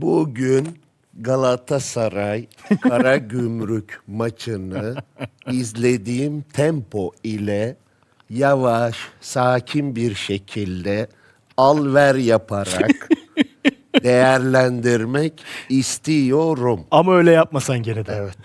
Bugün Galatasaray Karagümrük maçını izlediğim tempo ile yavaş, sakin bir şekilde al ver yaparak değerlendirmek istiyorum. Ama öyle yapmasan gene de. Evet.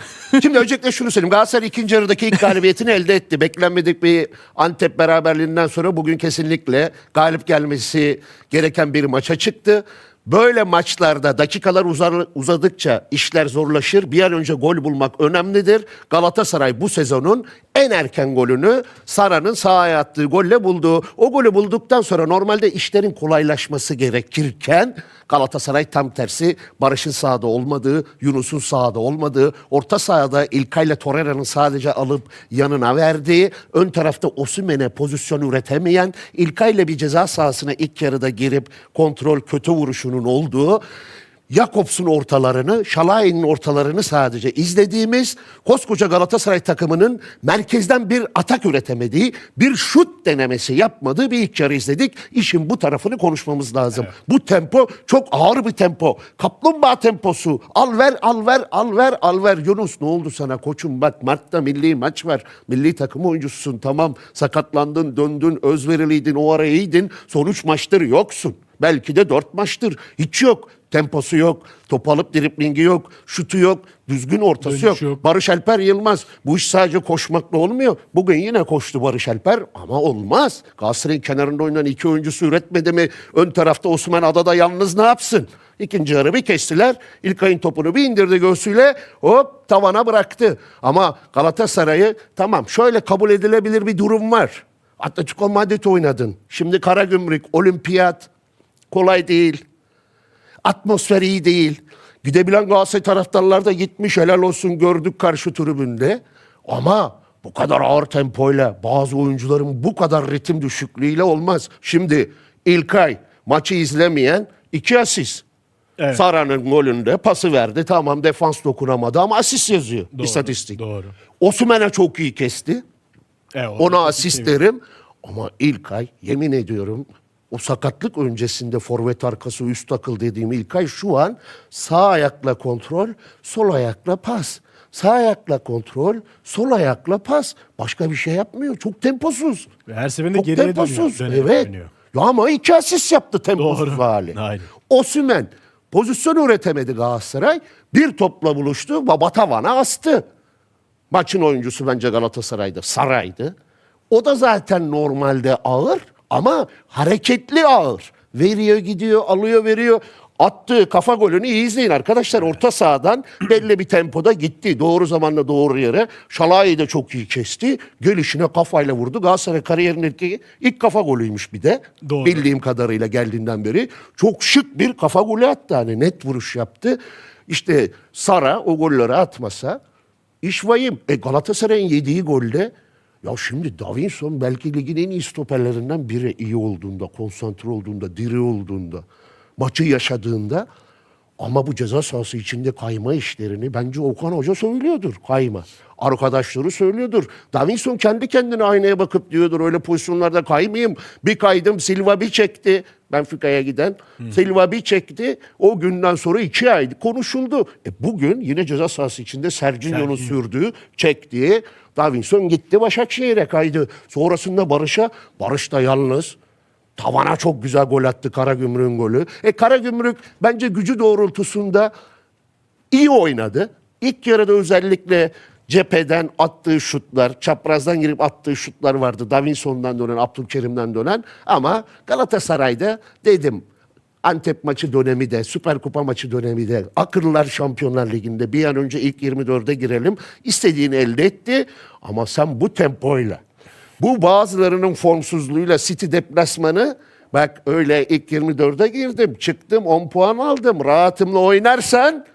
Şimdi öncelikle şunu söyleyeyim. Galatasaray ikinci yarıdaki ilk galibiyetini elde etti. Beklenmedik bir Antep beraberliğinden sonra bugün kesinlikle galip gelmesi gereken bir maça çıktı. Böyle maçlarda dakikalar uzar, uzadıkça işler zorlaşır. Bir an önce gol bulmak önemlidir. Galatasaray bu sezonun en erken golünü Sara'nın sağa attığı golle buldu. O golü bulduktan sonra normalde işlerin kolaylaşması gerekirken Galatasaray tam tersi Barış'ın sahada olmadığı, Yunus'un sahada olmadığı, orta sahada İlkay ile Torreira'nın sadece alıp yanına verdiği, ön tarafta Osimhen'e pozisyon üretemeyen, İlkay ile bir ceza sahasına ilk yarıda girip kontrol kötü vuruşunun olduğu, Jakobs'un ortalarını, Şalay'ın ortalarını sadece izlediğimiz koskoca Galatasaray takımının merkezden bir atak üretemediği, bir şut denemesi yapmadığı bir ilk yarı izledik. İşin bu tarafını konuşmamız lazım. Bu tempo çok ağır bir tempo. Kaplumbağa temposu. Al ver, al ver, al ver, al ver. Yunus ne oldu sana koçum? Bak Mart'ta milli maç var. Milli takım oyuncususun tamam. Sakatlandın, döndün, özveriliydin, o ara iyiydin. Sonuç maçtır yoksun. Belki de dört maçtır. Hiç yok. Temposu yok. Top alıp driplingi yok. Şutu yok. Düzgün ortası yok. yok. Barış Alper Yılmaz. Bu iş sadece koşmakla olmuyor. Bugün yine koştu Barış Alper ama olmaz. Galatasaray'ın kenarında oynayan iki oyuncusu üretmedi mi? Ön tarafta Osman Adada yalnız ne yapsın? İkinci yarı bir kestiler. İlkay'ın topunu bir indirdi göğsüyle hop tavana bıraktı. Ama Galatasaray'ı tamam şöyle kabul edilebilir bir durum var. Atletico Madrid oynadın. Şimdi Karagümrük, Olimpiyat kolay değil. Atmosfer iyi değil. Gidebilen Galatasaray taraftarlar da gitmiş helal olsun gördük karşı tribünde. Ama bu kadar ağır tempoyla bazı oyuncuların bu kadar ritim düşüklüğüyle olmaz. Şimdi İlkay maçı izlemeyen iki asist. Evet. Sara'nın golünde pası verdi. Tamam defans dokunamadı ama asist yazıyor Doğru, istatistik. doğru. Osman'a çok iyi kesti. Evet, Ona asist derim. Ama İlkay yemin ediyorum o sakatlık öncesinde forvet arkası üst takıl dediğim İlkay şu an sağ ayakla kontrol, sol ayakla pas. Sağ ayakla kontrol, sol ayakla pas. Başka bir şey yapmıyor. Çok temposuz. Ve her seferinde Çok geriye temposuz. dönüyor. evet. oynuyor. Ya ama iki asist yaptı temposuz Doğru. hali. Aynen. Osümen pozisyon üretemedi Galatasaray. Bir topla buluştu. Baba tavana astı. Maçın oyuncusu bence Galatasaray'da Saray'dı. O da zaten normalde ağır ama hareketli ağır. Veriyor gidiyor alıyor veriyor. Attığı kafa golünü iyi izleyin arkadaşlar. Orta sahadan belli bir tempoda gitti. Doğru zamanda doğru yere. Şalay'ı da çok iyi kesti. Gelişine kafayla vurdu. Galatasaray kariyerindeki ilk kafa golüymüş bir de. Doğru. Bildiğim kadarıyla geldiğinden beri. Çok şık bir kafa golü attı. Hani net vuruş yaptı. İşte Sara o golleri atmasa İş vahim. E Galatasaray'ın yediği golde ya şimdi Davinson belki ligin en iyi stoperlerinden biri iyi olduğunda, konsantre olduğunda, diri olduğunda, maçı yaşadığında ama bu ceza sahası içinde kayma işlerini bence Okan Hoca söylüyordur kayma. Arkadaşları söylüyordur. Davinson kendi kendine aynaya bakıp diyordur öyle pozisyonlarda kaymayayım. Bir kaydım Silva bir çekti. Benfica'ya giden. Silva bir çekti. O günden sonra iki ay konuşuldu. E bugün yine ceza sahası içinde Sergio'nun sürdüğü çektiği Davinson gitti Başakşehir'e kaydı. Sonrasında Barış'a, Barış da yalnız tavana çok güzel gol attı Karagümrük'ün golü. E Karagümrük bence gücü doğrultusunda iyi oynadı. İlk yarıda özellikle cepheden attığı şutlar, çaprazdan girip attığı şutlar vardı. Davinson'dan dönen, Abdülkerim'den dönen. Ama Galatasaray'da dedim Antep maçı dönemi de, Süper Kupa maçı dönemi de, Akıllar Şampiyonlar Ligi'nde bir an önce ilk 24'e girelim. İstediğini elde etti. Ama sen bu tempoyla, bu bazılarının formsuzluğuyla City deplasmanı bak öyle ilk 24'e girdim, çıktım 10 puan aldım. Rahatımla oynarsan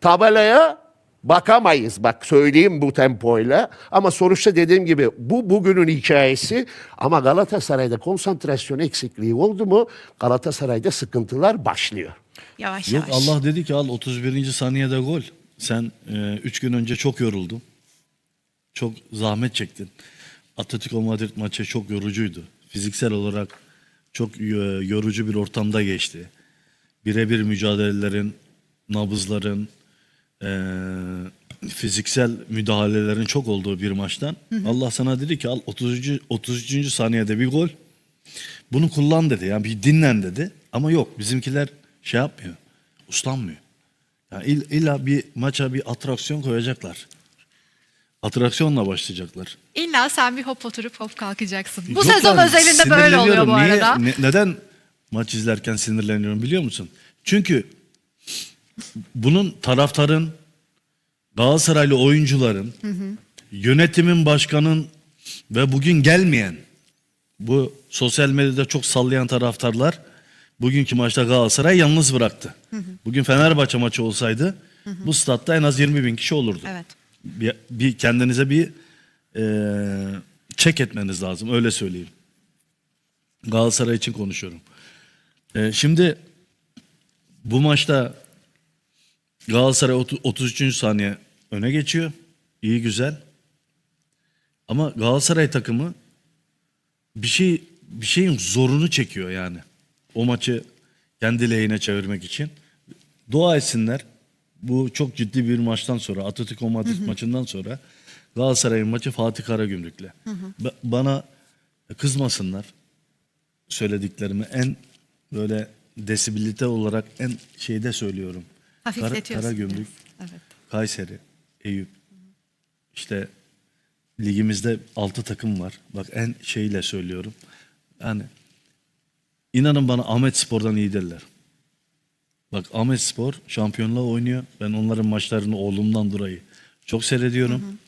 tabelaya bakamayız. Bak söyleyeyim bu tempoyla. Ama sonuçta dediğim gibi bu bugünün hikayesi. Ama Galatasaray'da konsantrasyon eksikliği oldu mu Galatasaray'da sıkıntılar başlıyor. Yavaş Yok yavaş. Allah dedi ki al 31. saniyede gol. Sen 3 gün önce çok yoruldun. Çok zahmet çektin. Atletico Madrid maçı çok yorucuydu. Fiziksel olarak çok e, yorucu bir ortamda geçti. Birebir mücadelelerin nabızların, eee, fiziksel müdahalelerin çok olduğu bir maçtan Allah sana dedi ki al 33. 33. saniyede bir gol. Bunu kullan dedi. Yani bir dinlen dedi. Ama yok bizimkiler şey yapmıyor. Uslanmıyor. Yani ill- illa bir maça bir atraksiyon koyacaklar. Atraksiyonla başlayacaklar. İlla sen bir hop oturup hop kalkacaksın. Bu Yok sezon yani, özelinde böyle oluyor bu. Niye- arada. ne- neden maç izlerken sinirleniyorum biliyor musun? Çünkü bunun taraftarın, Galatasaraylı oyuncuların, yönetimin başkanın ve bugün gelmeyen bu sosyal medyada çok sallayan taraftarlar bugünkü maçta Galatasaray yalnız bıraktı. Bugün Fenerbahçe maçı olsaydı bu statta en az 20 bin kişi olurdu. Evet. Bir, bir kendinize bir eee çek etmeniz lazım öyle söyleyeyim. Galatasaray için konuşuyorum. Eee, şimdi bu maçta Galatasaray otu- 33. saniye öne geçiyor. İyi güzel. Ama Galatasaray takımı bir şey bir şeyin zorunu çekiyor yani. O maçı kendi lehine çevirmek için. Dua etsinler. Bu çok ciddi bir maçtan sonra Atletico Madrid maçından sonra Galatasaray'ın maçı Fatih Karagümrük'le. Ba- Bana kızmasınlar söylediklerimi en böyle desibilite olarak en şeyde söylüyorum. Kara. Karagümrük, Evet. Kayseri, Eyüp. İşte ligimizde 6 takım var. Bak en şeyle söylüyorum. Yani inanın bana Ahmet Spor'dan iyi değiller. Bak Ahmet Spor şampiyonluğa oynuyor. Ben onların maçlarını oğlumdan dolayı çok seyrediyorum.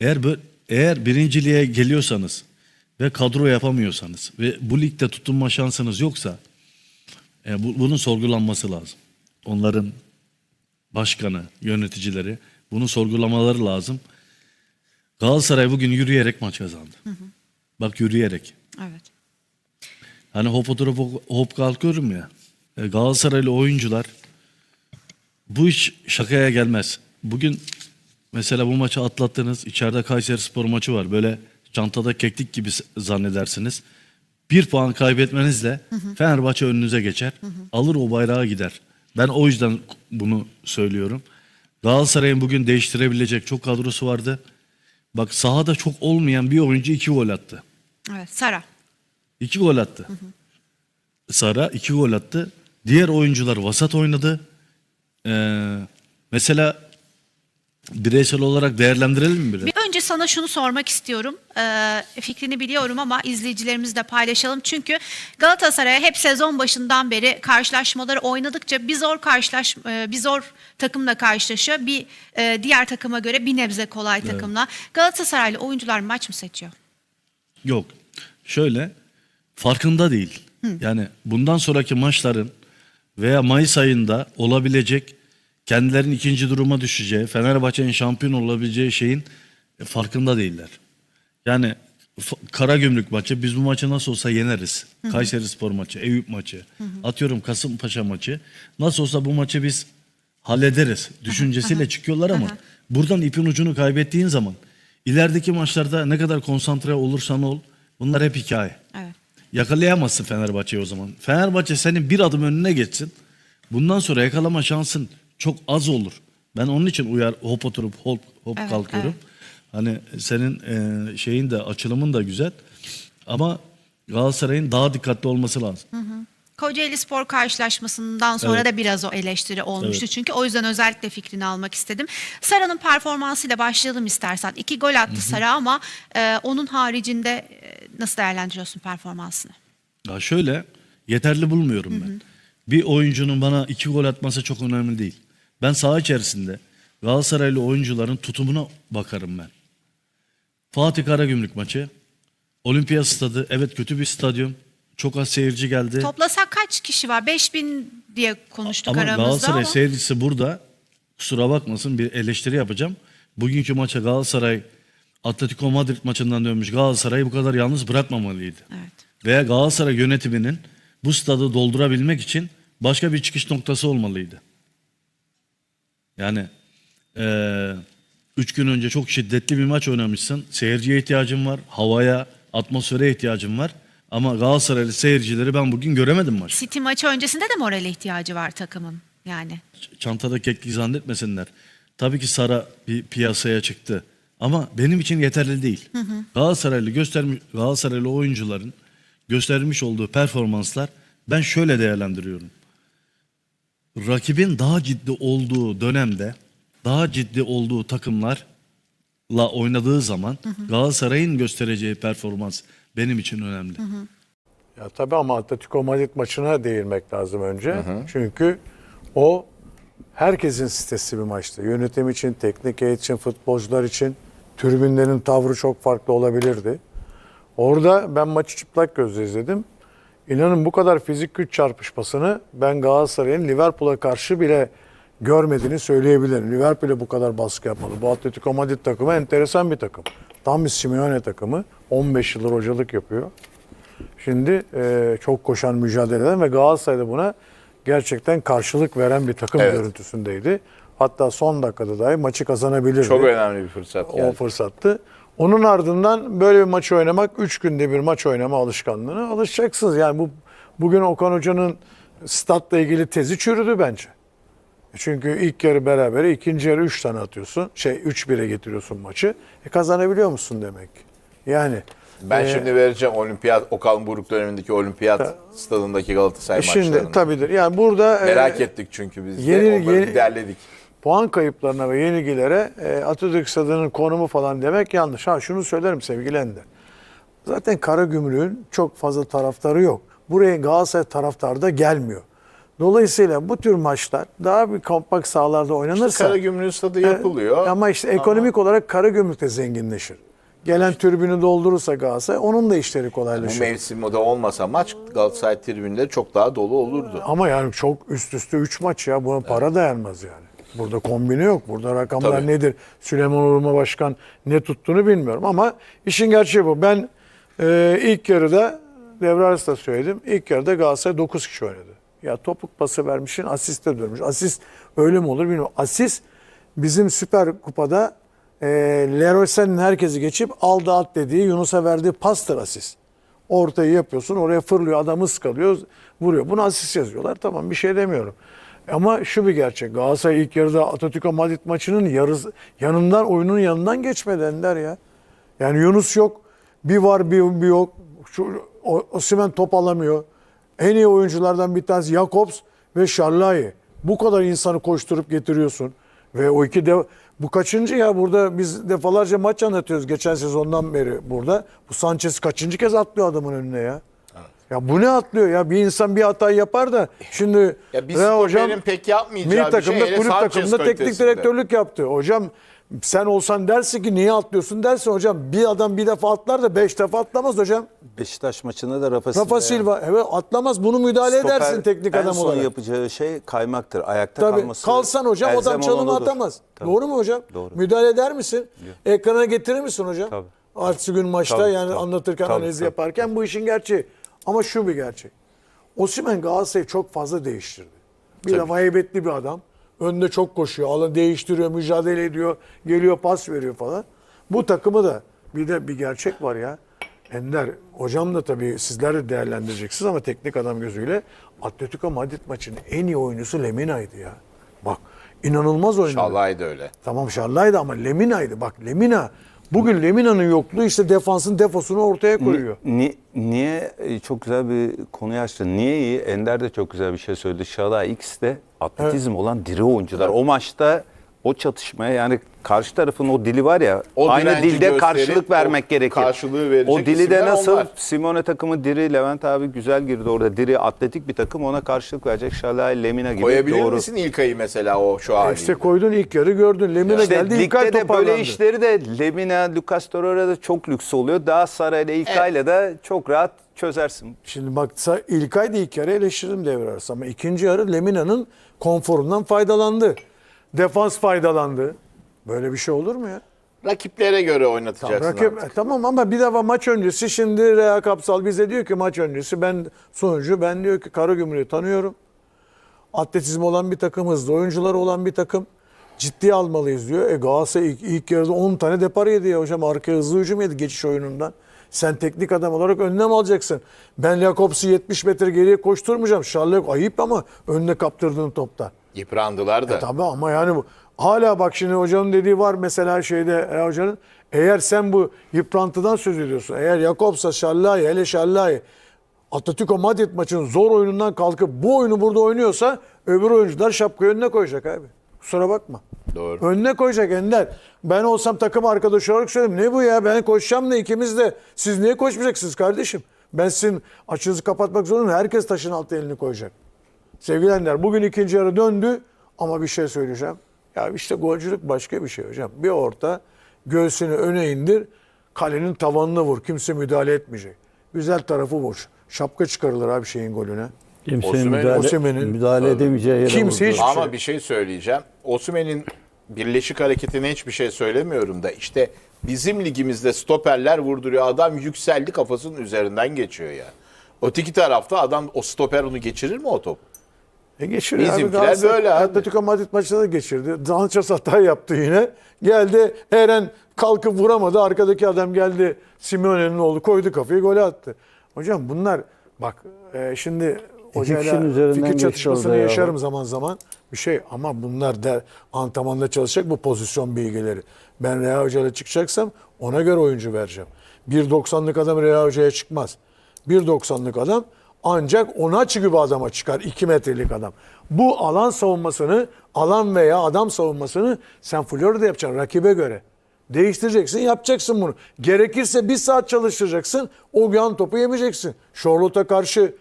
Eğer böyle, eğer birinciliğe geliyorsanız ve kadro yapamıyorsanız ve bu ligde tutunma şansınız yoksa e, bu- bunun sorgulanması lazım. Onların başkanı, yöneticileri bunu sorgulamaları lazım. Galatasaray bugün yürüyerek maç kazandı. Bak yürüyerek. Evet. Hani hop oturup hop- hop kalkıyorum ya. E, Galatasaraylı oyuncular bu iş şakaya gelmez. Bugün mesela bu maçı atlattınız. İçeride Kayseri Spor maçı var. Böyle çantada keklik gibi zannedersiniz. Bir puan kaybetmenizle Fenerbahçe önünüze geçer. Alır o bayrağı gider. Ben o yüzden bunu söylüyorum. Galatasaray'ın bugün değiştirebilecek çok kadrosu vardı. Bak sahada çok olmayan bir oyuncu iki gol attı. Evet. Sara. İki gol attı. Sara iki gol attı. Diğer oyuncular vasat oynadı. Ee, mesela bireysel olarak değerlendirelim mi biraz? Bir önce sana şunu sormak istiyorum. Ee, fikrini biliyorum ama izleyicilerimizle paylaşalım. Çünkü Galatasaray hep sezon başından beri karşılaşmaları oynadıkça bir zor karşılaş e, bir zor takımla karşılaşıyor. Bir e, diğer takıma göre bir nebze kolay takımla. Galatasaraylı oyuncular maç mı seçiyor? Yok. Şöyle farkında değil. Yani bundan sonraki maçların veya Mayıs ayında olabilecek kendilerinin ikinci duruma düşeceği, Fenerbahçe'nin şampiyon olabileceği şeyin e, farkında değiller. Yani F- Karagümrük maçı biz bu maçı nasıl olsa yeneriz. Kayseri Spor maçı, Eyüp maçı, atıyorum Kasımpaşa maçı. Nasıl olsa bu maçı biz hallederiz düşüncesiyle çıkıyorlar ama buradan ipin ucunu kaybettiğin zaman ilerideki maçlarda ne kadar konsantre olursan ol bunlar hep hikaye. Evet. Yakalayamazsın Fenerbahçe'yi o zaman. Fenerbahçe senin bir adım önüne geçsin. Bundan sonra yakalama şansın çok az olur. Ben onun için uyar hop oturup hop hop Evet, kalkıyorum. Hani senin e, şeyin de açılımın da güzel. Ama Galatasaray'ın daha dikkatli olması lazım. Kocaeli Spor karşılaşmasından sonra Evet. da biraz o eleştiri olmuştu. Evet. Çünkü o yüzden özellikle fikrini almak istedim. Sara'nın performansıyla başlayalım istersen. İki gol attı Sara ama e, onun haricinde e, nasıl değerlendiriyorsun performansını? Ya şöyle yeterli bulmuyorum ben. Bir oyuncunun bana iki gol atması çok önemli değil. Ben saha içerisinde Galatasaraylı oyuncuların tutumuna bakarım ben. Fatih Karagümrük maçı. Olimpiyat stadı. Evet kötü bir stadyum. Çok az seyirci geldi. Toplasak kaç kişi var? 5000 diye konuştuk ama aramızda Galatasaray ama. seyircisi burada. Kusura bakmasın bir eleştiri yapacağım. Bugünkü maça Galatasaray Atletico Madrid maçından dönmüş Galatasaray'ı bu kadar yalnız bırakmamalıydı. Evet. Veya Galatasaray yönetiminin bu stadı doldurabilmek için başka bir çıkış noktası olmalıydı. Yani eee, üç gün önce çok şiddetli bir maç oynamışsın. Seyirciye ihtiyacın var, havaya, atmosfere ihtiyacın var. Ama Galatasaraylı seyircileri ben bugün göremedim maç. City maçı öncesinde de morale ihtiyacı var takımın. Yani. çantada keklik zannetmesinler. Tabii ki Sara bir piyasaya çıktı. Ama benim için yeterli değil. Galatasaraylı göstermiş Galatasaraylı oyuncuların göstermiş olduğu performanslar ben şöyle değerlendiriyorum. Rakibin daha ciddi olduğu dönemde daha ciddi olduğu takımlarla oynadığı zaman Galatasaray'ın göstereceği performans benim için önemli. Ya tabii ama Atletico Madrid maçına değinmek lazım önce. Çünkü o herkesin sitesi bir maçtı. Yönetim için, teknik heyet için, futbolcular için tribünlerin tavrı çok farklı olabilirdi. Orada ben maçı çıplak gözle izledim. İnanın bu kadar fizik güç çarpışmasını ben Galatasaray'ın Liverpool'a karşı bile görmediğini söyleyebilirim. Liverpool'e bu kadar baskı yapmadı. Bu Atletico Madrid takımı enteresan bir takım. Tam bir Simeone takımı. 15 yıldır hocalık yapıyor. Şimdi e, çok koşan mücadele eden ve Galatasaray da buna gerçekten karşılık veren bir takım Evet. görüntüsündeydi. Hatta son dakikada dahi maçı kazanabilirdi. Çok önemli bir fırsat O geldi. fırsattı. Onun ardından böyle bir maç oynamak, 3 günde bir maç oynama alışkanlığına alışacaksınız. Yani bu bugün Okan Hoca'nın statla ilgili tezi çürüdü bence. Çünkü ilk yarı beraber, ikinci yarı 3 tane atıyorsun. Şey 3-1'e getiriyorsun maçı. E kazanabiliyor musun demek. Yani Ben e, şimdi vereceğim olimpiyat, Okan Buruk dönemindeki olimpiyat stadındaki Galatasaray e şimdi maçlarını. tabidir. Yani burada Merak e, ettik çünkü biz de. yeni- Onları yeni- derledik. puan kayıplarına ve yenilgilere e, Atatürk Stadı'nın konumu falan demek yanlış. Ha şunu söylerim sevgili Ender. Zaten Karagümrük'ün çok fazla taraftarı yok. Buraya Galatasaray taraftarı da gelmiyor. Dolayısıyla bu tür maçlar daha bir kompakt sahalarda oynanırsa Karagümrük stadı yapılıyor. e, ama işte ekonomik olarak Karagümrük de zenginleşir. Gelen tribünü doldurursa Galatasaray onun da işleri Bu kolaylaşır. mevsimde olmasa maç Galatasaray tribünleri çok daha dolu olurdu. Ama yani çok üst üste 3 maç ya. Buna para dayanmaz yani. Burada kombine yok. Burada rakamlar Tabii. nedir? Süleyman Urma Başkan ne tuttuğunu bilmiyorum. Ama işin gerçeği bu. Ben e, ilk yarıda devre arası da söyledim. İlk yarıda Galatasaray 9 kişi oynadı. Ya topuk pası vermişsin asiste dönmüş. Asist öyle mi olur bilmiyorum. Asist bizim Süper Kupa'da e, Leroy Sané'nin herkesi geçip aldı at dediği Yunus'a verdiği pastır asist. Ortayı yapıyorsun oraya fırlıyor adam ıskalıyor vuruyor. Bunu asist yazıyorlar tamam bir şey demiyorum. Ama şu bir gerçek Galatasaray ilk yarıda Atletico Madrid maçının yarısı, yanından oyunun yanından geçmedi Ender ya. Yani Yunus yok bir var bir, bir yok. Şu, o, Osimhen top alamıyor. En iyi oyunculardan bir tanesi Jakobs ve Şarlay. Bu kadar insanı koşturup getiriyorsun. Ve o iki de bu kaçıncı ya burada biz defalarca maç anlatıyoruz geçen sezondan beri burada. Bu Sanchez kaçıncı kez atlıyor adamın önüne ya. Ya bu ne atlıyor ya? Bir insan bir hata yapar da şimdi Ya bir Rea stoperin pek yapmayacağı milli bir şey, takımda hele kulüp takımında teknik direktörlük yaptı. Hocam sen olsan dersin ki niye atlıyorsun dersin hocam. Bir adam bir defa atlar da beş defa atlamaz hocam. Beşiktaş maçında da Rafa Silva. Rafa Silva evet atlamaz bunu müdahale Stoper edersin teknik en adam son olarak. yapacağı şey kaymaktır. Ayakta Tabii kalması. kalsan hocam adam çalımı atamaz. Tabii. Doğru mu hocam? Doğru. Müdahale eder misin? Ekrana getirir misin hocam? Tabii. Ertesi gün maçta Tabii, yani tabii. anlatırken Tabii, analiz tabii. yaparken bu işin gerçeği. Ama şu bir gerçek. Osimhen Galatasaray'ı çok fazla değiştirdi. Bir de heybetli bir adam. Önde çok koşuyor. Alanı değiştiriyor, mücadele ediyor. Geliyor pas veriyor falan. Bu takımı da bir de bir gerçek var ya. Ender hocam da tabii sizler de değerlendireceksiniz ama teknik adam gözüyle Atletico Madrid maçının en iyi oyuncusu Lemina'ydı ya. Bak inanılmaz oynadı. Şalay da öyle. Tamam Şarlay'dı ama Lemina'ydı. Bak Lemina bugün Lemina'nın yokluğu işte defansın defosunu ortaya koyuyor. Ni- niye e, çok güzel bir konuyu açtın. Niye iyi? Ender de çok güzel bir şey söyledi. Şala X de atletizm olan diri oyuncular. O maçta o çatışmaya yani karşı tarafın o dili var ya O aynı dilde karşılık o vermek gerekir. karşılığı verecek O dili de nasıl onlar. Simone takımı diri Levent abi güzel girdi orada. Diri atletik bir takım ona karşılık verecek. Şala Lemina gibi Koyabilir doğru. misin İlkay'ı mesela o şu haliyle? İşte koydun ilk yarı gördün. Lemina İşte geldi İlkay de böyle işleri de Lemina, Lucas Torreira'da çok lüks oluyor. Daha Sara ile İlkay'la da çok rahat çözersin. Şimdi bak İlkay da ilk yarı eleştirdim devre arası ama ikinci yarı Lemina'nın konforundan faydalandı. Defans faydalandı. Böyle bir şey olur mu ya? Rakiplere göre oynatacaksın Rakip, artık. e, tamam ama bir defa maç öncesi şimdi Rea Kapsal bize diyor ki maç öncesi ben sonucu ben diyor ki Karagümrük'ü tanıyorum. Atletizm olan bir takım, hızlı oyuncuları olan bir takım. Ciddiye almalıyız diyor. E Galatasaray ilk, ilk yarıda 10 tane depar yedi ya hocam. Arkaya hızlı hücum yedi geçiş oyunundan. Sen teknik adam olarak önlem alacaksın. Ben Jakobs'u 70 metre geriye koşturmayacağım. Charles ayıp ama önüne kaptırdığın topta. Yıprandılar da. E tabii ama yani bu hala bak şimdi hocanın dediği var mesela şeyde e, hocanın eğer sen bu yıprantıdan söz ediyorsun. Eğer Jakobs'a Şallay hele Şallay Atletico Madrid maçının zor oyunundan kalkıp bu oyunu burada oynuyorsa öbür oyuncular şapkayı önüne koyacak abi. Kusura bakma. Doğru. Önüne koyacak Ender. Ben olsam takım arkadaşı olarak söylerim. Ne bu ya ben koşacağım da ikimiz de. Siz niye koşmayacaksınız kardeşim? Ben sizin açınızı kapatmak zorundayım. Herkes taşın altına elini koyacak. Sevgili Ender bugün ikinci yarı döndü ama bir şey söyleyeceğim. Ya işte golcülük başka bir şey hocam. Bir orta göğsünü öne indir kalenin tavanına vur. Kimse müdahale etmeyecek. Güzel tarafı boş. Şapka çıkarılır abi şeyin golüne. Kimsenin Osimhen- müdahale, Osimhen'in- müdahale edemeyeceği yere Kimse vurdu. hiç- Ama şey. bir şey söyleyeceğim. Osimhen'in birleşik hareketine hiçbir şey söylemiyorum da işte bizim ligimizde stoperler vurduruyor. Adam yükseldi kafasının üzerinden geçiyor ya. Öteki tarafta adam o stoper onu geçirir mi o top? E geçiriyor Bizimkiler abi. Galatasaray böyle abi. Atletico Madrid maçında da geçirdi. Danças hata yaptı yine. Geldi Eren kalkıp vuramadı. Arkadaki adam geldi Simeone'nin oğlu koydu kafayı gole attı. Hocam bunlar bak e, şimdi hocayla fikir çatışmasını orada ya. yaşarım zaman zaman. Bir şey ama bunlar da antrenmanda çalışacak bu pozisyon bilgileri. Ben Reha Hoca'yla çıkacaksam ona göre oyuncu vereceğim. 1.90'lık adam Reha Hoca'ya çıkmaz. 1.90'lık adam ancak ona gibi adama çıkar 2 metrelik adam. Bu alan savunmasını, alan veya adam savunmasını sen Florya'da yapacaksın rakibe göre. Değiştireceksin, yapacaksın bunu. Gerekirse bir saat çalıştıracaksın, o yan topu yemeyeceksin. Charlotte'a karşı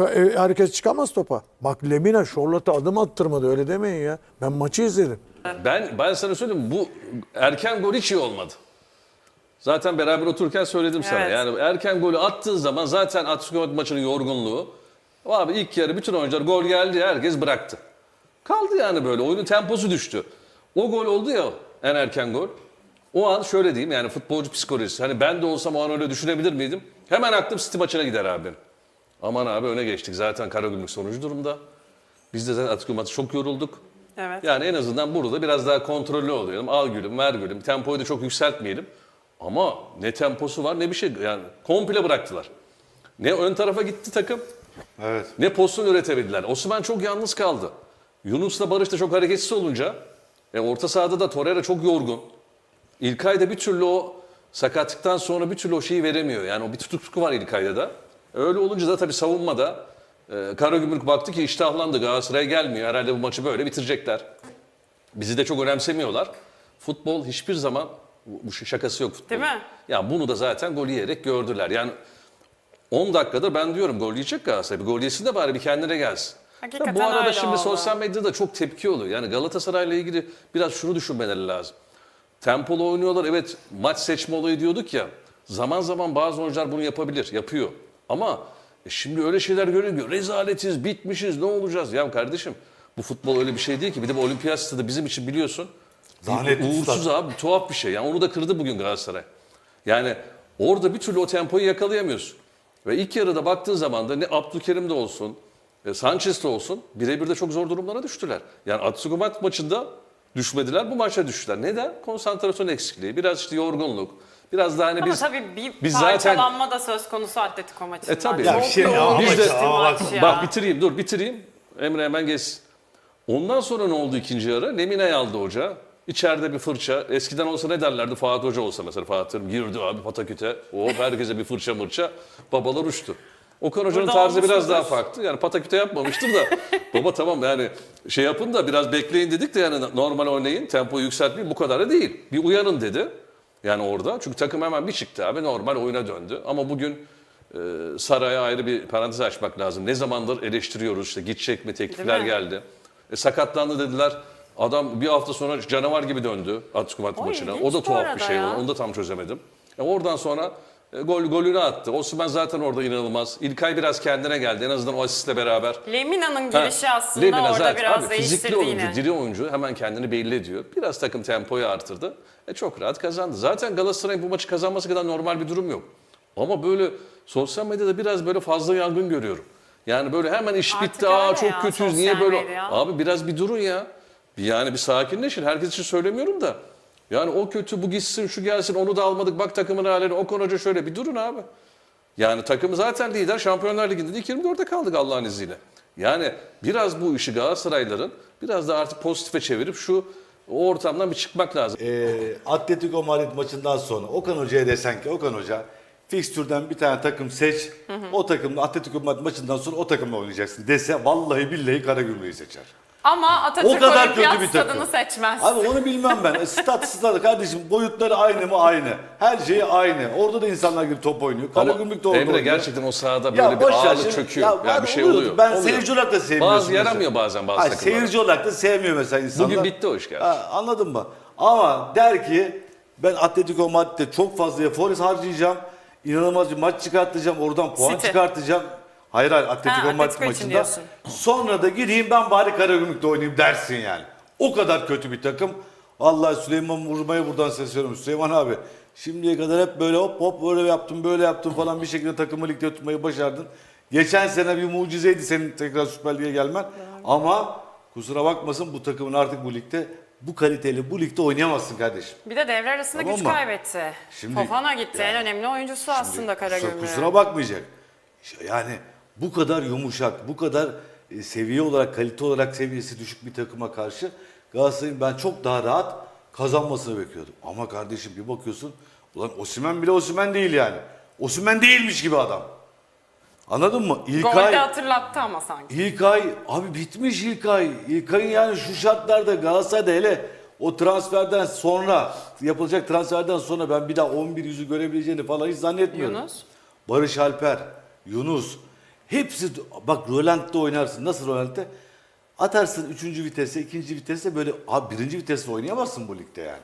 e, herkes çıkamaz topa. Bak Lemina Charlotte'a adım attırmadı öyle demeyin ya. Ben maçı izledim. Ben ben sana söyleyeyim bu erken gol hiç iyi olmadı. Zaten beraber otururken söyledim sana. Evet. Yani erken golü attığı zaman zaten Atletico maçının yorgunluğu. Abi ilk yarı bütün oyuncular gol geldi herkes bıraktı. Kaldı yani böyle oyunun temposu düştü. O gol oldu ya en erken gol. O an şöyle diyeyim yani futbolcu psikolojisi. Hani ben de olsam o an öyle düşünebilir miydim? Hemen aklım City maçına gider abi. Aman abi öne geçtik zaten Karagümrük sonucu durumda. Biz de zaten Atletico Madrid çok yorulduk. Evet. Yani en azından burada biraz daha kontrollü olalım. Al gülüm, ver gülüm. Tempoyu da çok yükseltmeyelim. Ama ne temposu var ne bir şey. Yani komple bıraktılar. Ne ön tarafa gitti takım. Evet. Ne pozisyon üretebildiler. Osman çok yalnız kaldı. Yunus'la Barış da çok hareketsiz olunca e, orta sahada da Torreira çok yorgun. İlkay da bir türlü o sakatlıktan sonra bir türlü o şeyi veremiyor. Yani o bir tutukluk var İlkay'da da. Öyle olunca da tabii savunmada e, Karagümrük baktı ki iştahlandı. Galatasaray gelmiyor. Herhalde bu maçı böyle bitirecekler. Bizi de çok önemsemiyorlar. Futbol hiçbir zaman bu şakası yok futbol. Değil mi? Ya bunu da zaten gol yiyerek gördüler. Yani 10 dakikada ben diyorum gol yiyecek Galatasaray. Bir gol yesin de bari bir kendine gelsin. Hakikaten bu arada şimdi oldu. sosyal medyada çok tepki oluyor. Yani Galatasaray'la ilgili biraz şunu düşünmeleri lazım. Tempolu oynuyorlar. Evet maç seçme olayı diyorduk ya. Zaman zaman bazı oyuncular bunu yapabilir. Yapıyor. Ama e, şimdi öyle şeyler görünüyor. Rezaletiz, bitmişiz, ne olacağız? Ya kardeşim bu futbol öyle bir şey değil ki. Bir de bu olimpiyat stadı bizim için biliyorsun. Uğursuz abi tuhaf bir şey. Yani onu da kırdı bugün Galatasaray. Yani orada bir türlü o tempoyu yakalayamıyorsun. Ve ilk yarıda baktığın zaman da ne Abdülkerim de olsun, e, Sanchez de olsun birebir de çok zor durumlara düştüler. Yani Atletico maçında düşmediler, bu maça düştüler. Neden? Konsantrasyon eksikliği, biraz işte yorgunluk, biraz daha hani Ama biz tabii bir biz zaten da söz konusu Atletico maçında. E tabii. Ya bir şey- yoğun ama geçti işte- maç ya. Bak bitireyim dur bitireyim. Emre hemen geçsin. Ondan sonra ne oldu ikinci yarı? Lemine'yi aldı hoca. İçeride bir fırça. Eskiden olsa ne derlerdi? Fatih Hoca olsa mesela Fatih Terim girdi abi pataküte. O herkese bir fırça mırça. Babalar uçtu. Okan Hoca'nın tarzı biraz daha farklı. Yani pataküte yapmamıştır da. baba tamam yani şey yapın da biraz bekleyin dedik de yani normal oynayın. Tempoyu yükseltmeyin. Bu kadar da değil. Bir uyanın dedi. Yani orada. Çünkü takım hemen bir çıktı abi. Normal oyuna döndü. Ama bugün e, Saray'a ayrı bir parantez açmak lazım. Ne zamandır eleştiriyoruz işte gidecek mi teklifler geldi. E, sakatlandı dediler. Adam bir hafta sonra canavar gibi döndü Atletico Madrid O maçına. O da tuhaf bir şey. ya. Onu da tam çözemedim. E, oradan sonra e, gol golünü attı. Osimhen zaten orada inanılmaz. İlkay biraz kendine geldi. En azından o asistle beraber. Lemina'nın girişi aslında Lemina orada zaten- biraz abi, fizikli oyuncu, yine. diri oyuncu hemen kendini belli ediyor. Biraz takım tempoyu artırdı. E çok rahat kazandı. Zaten Galatasaray'ın bu maçı kazanması kadar normal bir durum yok. Ama böyle sosyal medyada biraz böyle fazla yangın görüyorum. Yani böyle hemen iş Artık bitti. Aa çok ya, kötüyüz. Niye böyle? medya. Abi biraz bir durun ya. Yani bir sakinleşin. Herkes için söylemiyorum da. Yani o kötü bu gitsin şu gelsin onu da almadık. Bak takımın haline. O konuca şöyle bir durun abi. Yani takım zaten lider. Şampiyonlar Ligi'nde de ilk 24'e kaldık Allah'ın izniyle. Yani biraz bu işi Galatasarayların biraz da artık pozitife çevirip şu o ortamdan bir çıkmak lazım. Ee, Atletico Madrid maçından sonra Okan Hoca'ya desen ki Okan Hoca fikstürden bir tane takım seç. O takımla Atletico Madrid maçından sonra o takımla oynayacaksın dese vallahi billahi Karagümrük'ü seçer. Ama Atatürk O kadar Olimpiyat kötü bir takım. stadını seçmez. Abi onu bilmem ben. E, Stat stat kardeşim boyutları aynı mı aynı. Her şey aynı. Orada da insanlar gibi top oynuyor. Ama Karagümrük de orada Emre oynuyor. gerçekten o sahada böyle Ya bir boş ver ağırlık şimdi. çöküyor. Ya yani bir şey oluyordu. oluyor. Ben Oluyor. seyirci olarak da sevmiyorsun. Bazı yaramıyor bazen bazı Hayır, takımlara. Seyirci olarak da sevmiyor mesela insanlar. Bugün bitti o iş gerçi. Ha, anladın mı? Ama der ki ben Atletico Madrid'de çok fazla efor harcayacağım. İnanılmaz bir maç çıkartacağım. Oradan puan City. çıkartacağım. Hayır hayır Atletico Ha, Madrid Atletico için maçında. diyorsun. Sonra da gideyim ben bari Karagümrük'te oynayayım dersin yani. O kadar kötü bir takım. Vallahi Süleyman Vurma'ya buradan sesleniyorum. Süleyman abi şimdiye kadar hep böyle hop hop böyle yaptım böyle yaptım falan bir şekilde takımı ligde tutmayı başardın. Geçen sene bir mucizeydi senin tekrar Süper Lig'e gelmen. Ama kusura bakmasın bu takımın artık bu ligde bu kaliteli bu ligde oynayamazsın kardeşim. Bir de devre arasında Tamam güç mı? kaybetti. Şimdi- Fofana gitti. Yani- en önemli oyuncusu aslında Karagümrük'ün. Kusura bakmayacak. Yani bu kadar yumuşak, bu kadar e, seviye olarak, kalite olarak seviyesi düşük bir takıma karşı Galatasaray'ın ben çok daha rahat kazanmasını bekliyordum. Ama kardeşim bir bakıyorsun, ulan Osimhen bile Osimhen değil yani. Osimhen değilmiş gibi adam. Anladın mı? Golde İlkay, hatırlattı ama sanki. İlkay, abi bitmiş İlkay. İlkay'ın yani şu şartlarda Galatasaray'da hele o transferden sonra, yapılacak transferden sonra ben bir daha 11 yüzü görebileceğini falan hiç zannetmiyorum. Yunus? Barış Alper, Yunus. Hepsi bak Roland'da oynarsın. Nasıl Roland'da? Atarsın 3. vitese, 2. vitese böyle abi 1. vitesle oynayamazsın bu ligde yani.